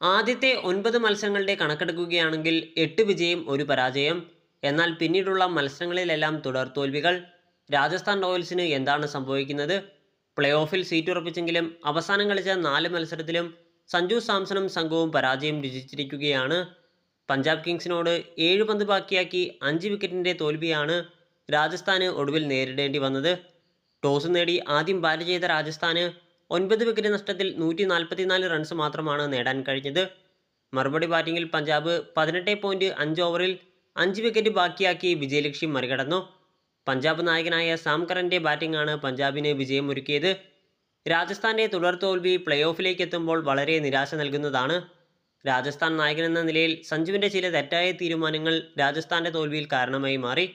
ആദ്യത്തെ ഒൻപത് മത്സരങ്ങളുടെ കണക്കെടുക്കുകയാണെങ്കിൽ എട്ട് വിജയം ഒരു പരാജയം. എന്നാൽ പിന്നീടുള്ള മത്സരങ്ങളിലെല്ലാം തുടർ തോൽവികൾ. രാജസ്ഥാൻ റോയൽസിന് എന്താണ് സംഭവിക്കുന്നത്? പ്ലേ ഓഫിൽ സീറ്റ് ഉറപ്പിച്ചെങ്കിലും അവസാനം കളിച്ച നാല് മത്സരത്തിലും സഞ്ജു സാംസണും സംഘവും പരാജയം രുചിച്ചിരിക്കുകയാണ് പഞ്ചാബ് കിങ്സിനോട് ഏഴ് പന്ത് ബാക്കിയാക്കി അഞ്ച് വിക്കറ്റിന്റെ തോൽവിയാണ് രാജസ്ഥാന് ഒടുവിൽ നേരിടേണ്ടി വന്നത്. ടോസ് നേടി ആദ്യം ബാറ്റ് ചെയ്ത രാജസ്ഥാന് ഒൻപത് വിക്കറ്റ് നഷ്ടത്തിൽ നൂറ്റി നാൽപ്പത്തിനാല് റൺസ് മാത്രമാണ് നേടാൻ കഴിഞ്ഞത്. മറുപടി ബാറ്റിംഗിൽ പഞ്ചാബ് പതിനെട്ട് പോയിന്റ് അഞ്ച് ഓവറിൽ അഞ്ച് വിക്കറ്റ് ബാക്കിയാക്കി വിജയലക്ഷ്യം മറികടന്നു. പഞ്ചാബ് നായകനായ സാം കറന്റെ ബാറ്റിംഗാണ് പഞ്ചാബിന് വിജയമൊരുക്കിയത്. രാജസ്ഥാന്റെ തുടർ തോൽവി പ്ലേ ഓഫിലേക്ക് എത്തുമ്പോൾ വളരെ നിരാശ നൽകുന്നതാണ്. രാജസ്ഥാൻ നായകനെന്ന നിലയിൽ സഞ്ജുവിന്റെ ചില തെറ്റായ തീരുമാനങ്ങൾ രാജസ്ഥാന്റെ തോൽവിയിൽ കാരണമായി മാറി.